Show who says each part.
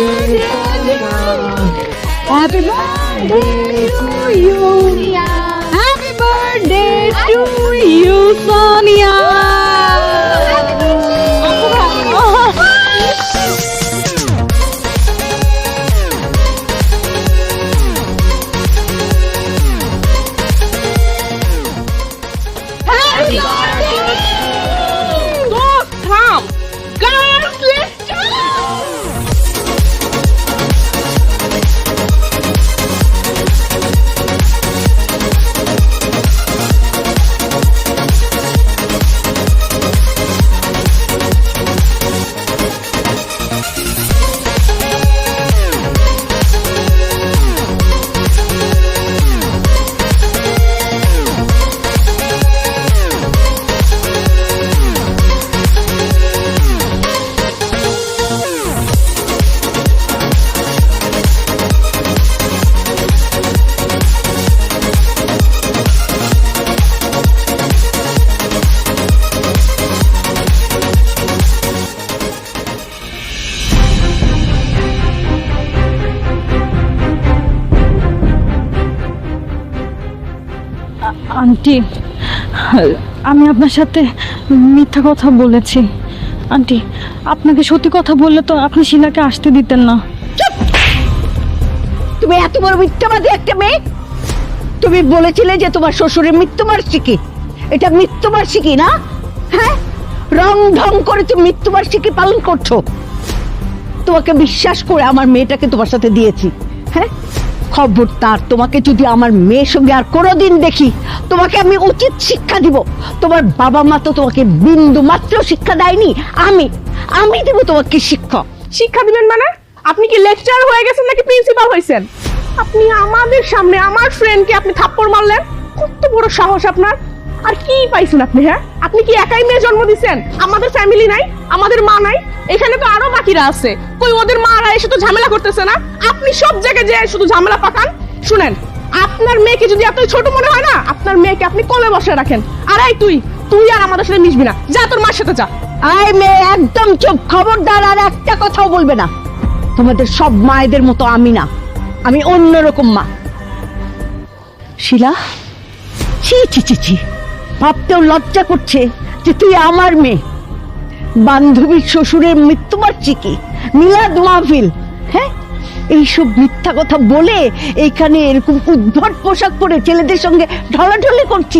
Speaker 1: birthday, Happy birthday to you. Happy birthday
Speaker 2: to you.
Speaker 1: Aunty, আমি আপনার সাথে মিথ্যা কথা বলেছি। আন্টি, আপনাকে সত্যি কথা বললে তো আপনি শিলাকে আসতে দিতেন না।
Speaker 3: তুমি এত বড় মিথ্যাবাদী একটা মেয়ে। তুমি বলেছিলে যে তোমার শ্বশুরের মৃত্যুবার্ষিকী। এটা মৃত্যুবার্ষিকী না? হ্যাঁ? রং ঢং করে তুমি মৃত্যুবার্ষিকী পালন করছ। তোমাকে বিশ্বাস করে আমার মেয়েটাকে তোমার সাথে দিয়েছি। হ্যাঁ? খবরদার, তোমাকে যদি আমার মেয়ের সঙ্গে আর কোনোদিন দেখি, তোমাকে আমি উচিত শিক্ষা দিব। তোমার বাবা মা তো তোমাকে বিন্দু মাত্র শিক্ষা দেয়নি। আমি আমি দেব তোমাকে শিক্ষক।
Speaker 2: শিক্ষা দিবেন মানে? আপনি কি লেকচার হয়ে গেছেন নাকি প্রিন্সিপাল হয়েছেন আপনি আমাদের সামনে আমার ফ্রেন্ডকে আপনি থাপ্পড় মারলেন? কত বড় সাহস আপনার। আর কি পাইছেন আপনি হ্যাঁ? আপনি কি একাই মেয়ে জন্ম দিছেন? আমাদের ফ্যামিলি নাই, আমাদের মা নাই, এখানে তো আরও বাকিরা আছে। কই ওদের মারা এসে তো ঝামেলা করতেছে না? আপনি সব জায়গায় যে শুধু ঝামেলা পাকান, শুনেন, আপনার মেয়েকে যদি এত ছোট মনে হয় না, আপনার মেয়েকে আপনি কোলে বসে রাখেন। আর তুই তুই আর আমাদের সাথে মিশবি না। যা, তোর মার সাথে যা।
Speaker 3: মেয়ে, একদম চুপ। খবরদার, আর একটা কথাও বলবে না। তোমাদের সব মায়েদের মতো আমি না। আমি অন্যরকম মা। শিলা? ছি ছি ছি ছি। ভাবতেও লজ্জা করছে যে তুই আমার মেয়ে। বান্ধবীর শ্বশুরের মৃত্যুবার্ষিকী, মিলাদ মাহফিল হ্যাঁ? এইসব মিথ্যা কথা বলে এইখানে এরকম উদ্ভট পোশাক পরে ছেলেদের সঙ্গে ঢলাঢলি করছিস?